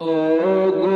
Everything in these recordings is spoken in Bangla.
ও গো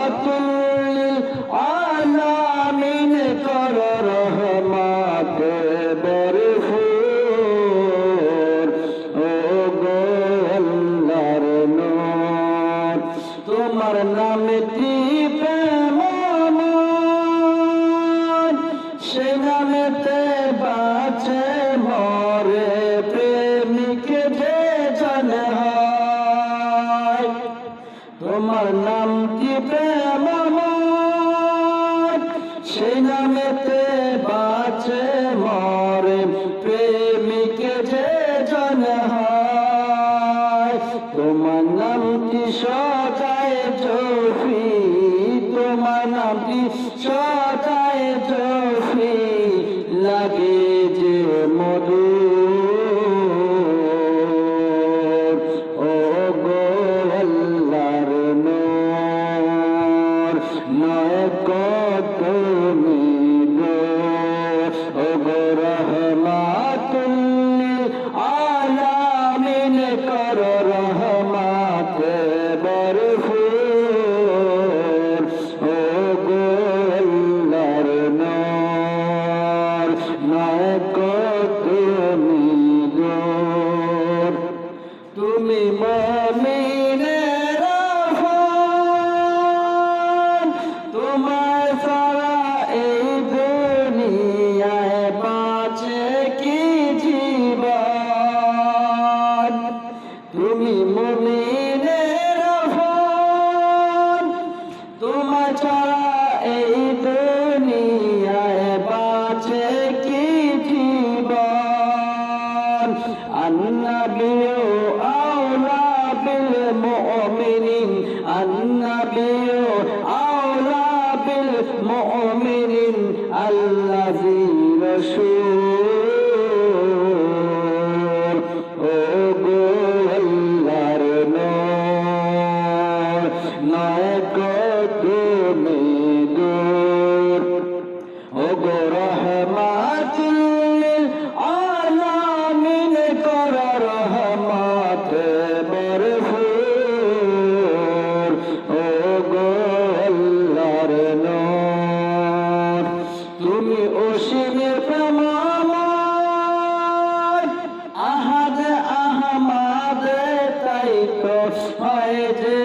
নাম কি প্রেম আমার। সেই নামেতে বাঁচে মরে, প্রেমিকে যে জন হয়। তোমার নাম কি সদায় জফি তোমার নাম কি সদায় lima النبي أولى بالمؤمنين الذي رسول হয়েছে